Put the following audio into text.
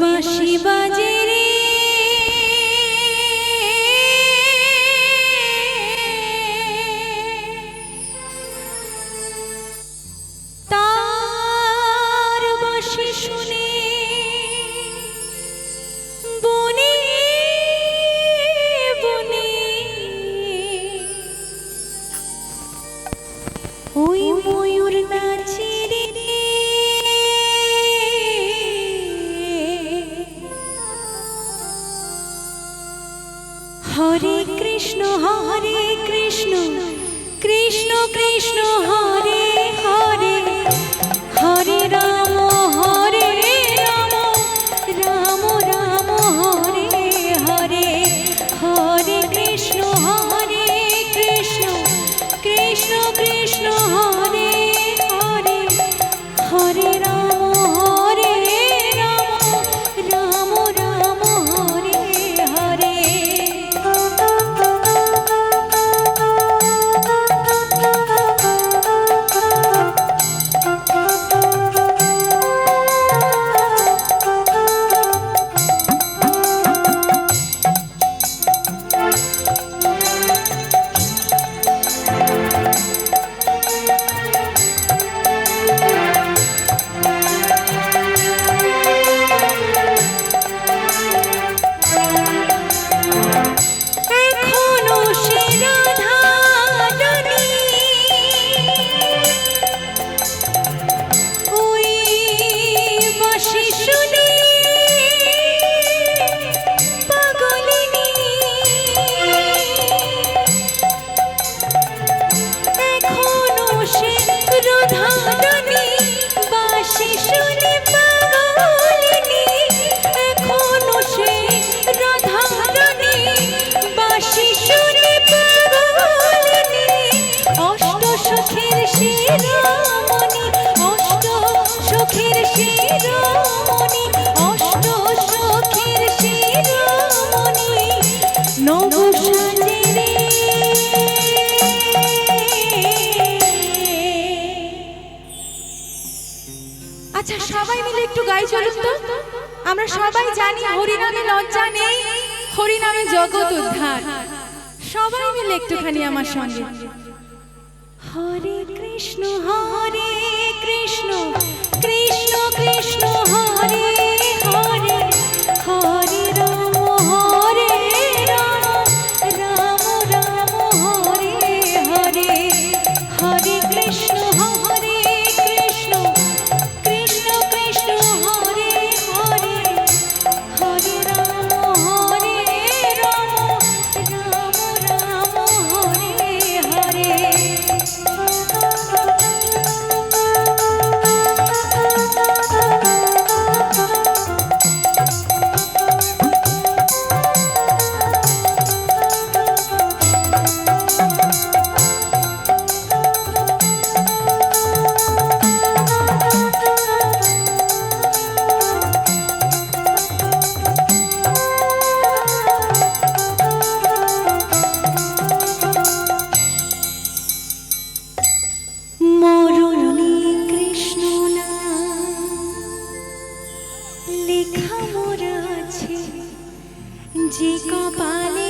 বাসি কৃষ্ণ কৃষ্ণ হরে আচ্ছা সবাই মিলে একটু গাই চলুন তো। আমরা সবাই জানি হরি নামে লজ্জা নেই হরি নামে জগৎ উদ্ধার। সবাই মিলে একটুখানি আমার সঙ্গে। হরে কৃষ্ণ হরে কৃষ্ণ কৃষ্ণ কৃষ্ণ। লেখা মোর আছে। যে কপালে